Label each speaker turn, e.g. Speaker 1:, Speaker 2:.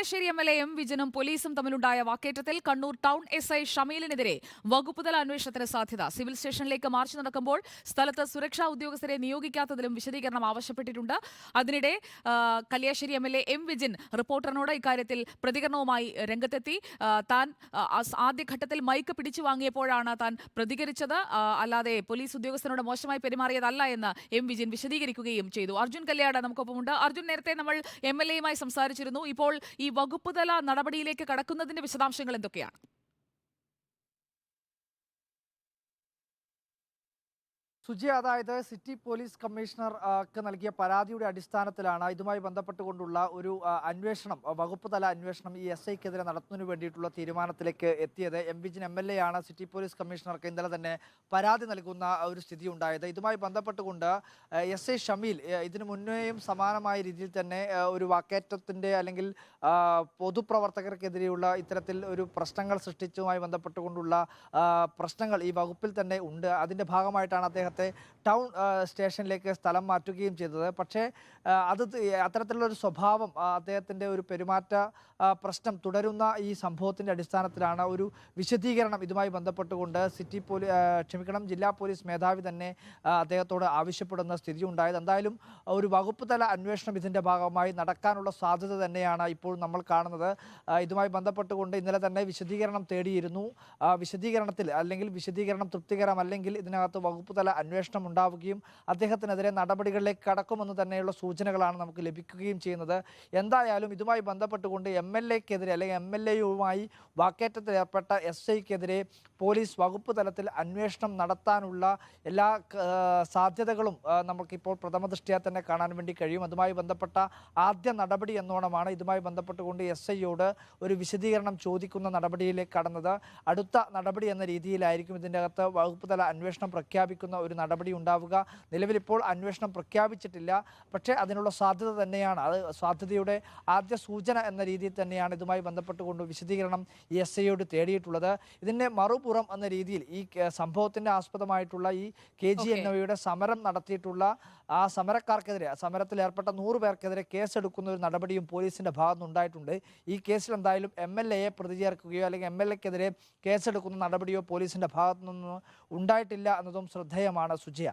Speaker 1: Kalliasseri M L A M വിജനും പോലീസും തമ്മിലുണ്ടായ വാക്കേറ്റത്തിൽ കണ്ണൂർ ടൗൺ എസ് ഐ ഷമീലിനെതിരെ വകുപ്പുതല അന്വേഷണത്തിന് സാധ്യത. സിവിൽ സ്റ്റേഷനിലേക്ക് മാർച്ച് നടക്കുമ്പോൾ സ്ഥലത്ത് സുരക്ഷാ ഉദ്യോഗസ്ഥരെ നിയോഗിക്കാത്തതിലും വിശദീകരണം ആവശ്യപ്പെട്ടിട്ടുണ്ട്. അതിനിടെ Kalliasseri M L A M Vijin റിപ്പോർട്ടറിനോട് ഇക്കാര്യത്തിൽ പ്രതികരണവുമായി രംഗത്തെത്തി. താൻ ആദ്യഘട്ടത്തിൽ മൈക്ക് പിടിച്ചു വാങ്ങിയപ്പോഴാണ് താൻ പ്രതികരിച്ചത്. അല്ലാതെ പോലീസ് ഉദ്യോഗസ്ഥനോട് മോശമായി പെരുമാറിയതല്ല എന്ന് എം വിജിൻ വിശദീകരിക്കുകയും ചെയ്തു. അർജുൻ കല്യാട് നമുക്കൊപ്പമുണ്ട്. അർജുൻ നേരത്തെ നമ്മൾ എം എൽ എയുമായി സംസാരിച്ചിരുന്നു. ഇപ്പോൾ ഈ വകുപ്പ് തല നടപടിയിലേക്ക് കടക്കുന്നതിന്റെ വിശദാംശങ്ങൾ എന്തൊക്കെയാണ്?
Speaker 2: സുജി അതായത് സിറ്റി പോലീസ് കമ്മീഷണർക്ക് നൽകിയ പരാതിയുടെ അടിസ്ഥാനത്തിലാണ് ഇതുമായി ബന്ധപ്പെട്ടുകൊണ്ടുള്ള ഒരു അന്വേഷണം വകുപ്പ് തല അന്വേഷണം ഈ എസ് ഐക്കെതിരെ നടത്തുന്നതിന് വേണ്ടിയിട്ടുള്ള തീരുമാനത്തിലേക്ക് എത്തിയത്. എം വിജിൻ എം എൽ ആണ്. സിറ്റി പോലീസ് കമ്മീഷണർക്ക് ഇന്നലെ തന്നെ പരാതി നൽകുന്ന ഒരു സ്ഥിതി ഉണ്ടായത് ഇതുമായി ബന്ധപ്പെട്ടുകൊണ്ട് എസ് ഐ ഷമീൽ ഇതിനു മുന്നേയും സമാനമായ രീതിയിൽ തന്നെ ഒരു വാക്കേറ്റത്തിന്റെ അല്ലെങ്കിൽ പൊതുപ്രവർത്തകർക്കെതിരെയുള്ള ഇത്തരത്തിൽ ഒരു പ്രശ്നങ്ങൾ സൃഷ്ടിച്ചതുമായി ബന്ധപ്പെട്ടുകൊണ്ടുള്ള പ്രശ്നങ്ങൾ ഈ വകുപ്പിൽ തന്നെ ഉണ്ട്. അതിന്റെ ഭാഗമായിട്ടാണ് അദ്ദേഹത്തെ ടൗൺ സ്റ്റേഷനിലേക്ക് സ്ഥലം മാറ്റുകയും ചെയ്തത്. പക്ഷേ അത് അത്തരത്തിലുള്ളൊരു സ്വഭാവം അദ്ദേഹത്തിന്റെ ഒരു പെരുമാറ്റ പ്രശ്നം തുടരുന്ന ഈ സംഭവത്തിന്റെ അടിസ്ഥാനത്തിലാണ് ഒരു വിശദീകരണം ഇതുമായി ബന്ധപ്പെട്ടുകൊണ്ട് സിറ്റി പോലീ ക്ഷമിക്കണം ജില്ലാ പോലീസ് മേധാവി തന്നെ അദ്ദേഹത്തോട് ആവശ്യപ്പെടുന്ന സ്ഥിതി ഉണ്ടായത്. എന്തായാലും ഒരു വകുപ്പ് തല അന്വേഷണം ഇതിന്റെ ഭാഗമായി നടക്കാനുള്ള സാധ്യത തന്നെയാണ് ഇപ്പോൾ നമ്മൾ കാണുന്നത്. ഇതുമായി ബന്ധപ്പെട്ടുകൊണ്ട് ഇന്നലെ തന്നെ വിശദീകരണം തേടിയിരുന്നു. വിശദീകരണത്തിൽ അല്ലെങ്കിൽ വിശദീകരണം തൃപ്തികരമല്ലെങ്കിൽ ഇതിനകത്ത് വകുപ്പ് തല അന്വേഷണം ഉണ്ടാവുകയും അദ്ദേഹത്തിനെതിരെ നടപടികളിലേക്ക് കടക്കുമെന്ന് തന്നെയുള്ള സൂചനകളാണ് നമുക്ക് ലഭിക്കുകയും ചെയ്യുന്നത്. എന്തായാലും ഇതുമായി ബന്ധപ്പെട്ടുകൊണ്ട് എം എൽ എക്കെതിരെ അല്ലെങ്കിൽ എം എൽ എയുമായി വാക്കേറ്റത്തിൽ ഏർപ്പെട്ട എസ് ഐക്കെതിരെ പോലീസ് വകുപ്പ് തലത്തിൽ അന്വേഷണം നടത്താനുള്ള എല്ലാ സാധ്യതകളും നമുക്കിപ്പോൾ പ്രഥമ ദൃഷ്ടിയാ തന്നെ കാണാൻ വേണ്ടി കഴിയും. അതുമായി ബന്ധപ്പെട്ട ആദ്യ നടപടി എന്നോണമാണ് ഇതുമായി ബന്ധപ്പെട്ടുകൊണ്ട് എസ് ഐയോട് ഒരു വിശദീകരണം ചോദിക്കുന്ന നടപടിയിലേക്ക് കടന്നത്. അടുത്ത നടപടി എന്ന രീതിയിലായിരിക്കും ഇതിന്റെ അകത്ത് വകുപ്പ് തല അന്വേഷണം പ്രഖ്യാപിക്കുന്ന ഒരു നടപടി ഉണ്ടാവുക. നിലവിലിപ്പോൾ അന്വേഷണം പ്രഖ്യാപിച്ചിട്ടില്ല. പക്ഷേ അതിനുള്ള സാധ്യത തന്നെയാണ്. അത് സാധ്യതയുടെ ആദ്യ സൂചന എന്ന രീതിയിൽ തന്നെയാണ് ഇതുമായി ബന്ധപ്പെട്ടുകൊണ്ട് വിശദീകരണം ഈ എസ് ഐയോട് തേടിയിട്ടുള്ളത്. ഇതിന്റെ മറുപുറം എന്ന രീതിയിൽ ഈ സംഭവത്തിന്റെ ആസ്പദമായിട്ടുള്ള ഈ കെ ജി എൻ ഒയുടെ സമരം നടത്തിയിട്ടുള്ള ആ സമരക്കാർക്കെതിരെ സമരത്തിൽ ഏർപ്പെട്ട നൂറ് പേർക്കെതിരെ കേസെടുക്കുന്ന ഒരു നടപടിയും പോലീസിന്റെ ഭാഗത്തുനിന്നുണ്ടായിട്ടുണ്ട് ഈ കേസിൽ എന്തായാലും എം എൽ എയെ പ്രതി ചേർക്കുകയോ അല്ലെങ്കിൽ എം എൽ എക്കെതിരെ കേസെടുക്കുന്ന നടപടിയോ പോലീസിന്റെ ഭാഗത്തുനിന്ന് ഉണ്ടായിട്ടില്ല എന്നതും ശ്രദ്ധേയമാണ്. സുജയ.